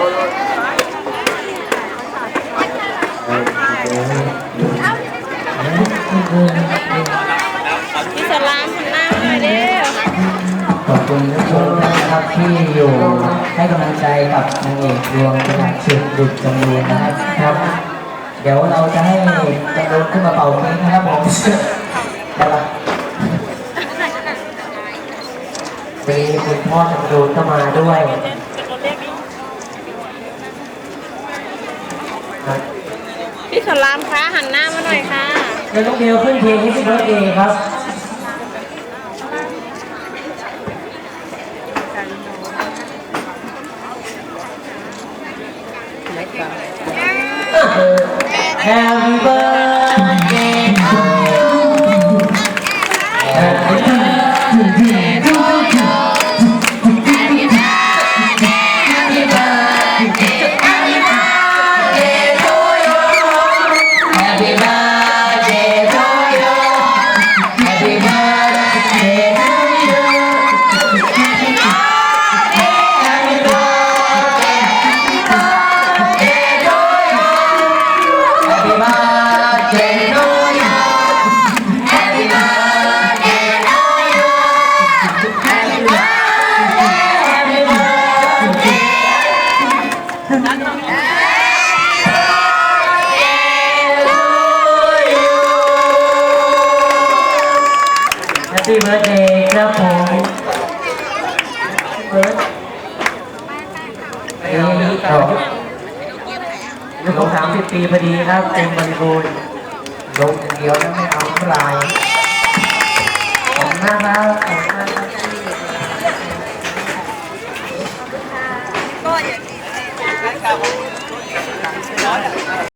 พี่สลามหันหน้ามาหน่อยเด้อขอบคุณทุกคนนะครับที่อยู่ให้กำลังใจกับนางเอกดวงประชุดดุจจำนวนนะครับ เดี๋ยวเราจะให้จำนวนขึ้นมาเป่าเพลงนะครับผมได้ปะมีคุณพ่อจำนวนก็มาด้วยครับ พี่สลามคะหันหน้ามาหน่อยค่ะแล้วน้องเบลขึ้นเพลงให้พี่เบิร์ดเดย์ครับ Happy birthday Happy birthday ครับผมเบิร์ดปีนี้สองอยุของสามสิบปีพอดีครับเต็มบริบูรณ์ลงอย่างเดียวนะไม่เอาน้ำลายขอบคุณมากครับขอบคุณมากครับก็อย่างนี้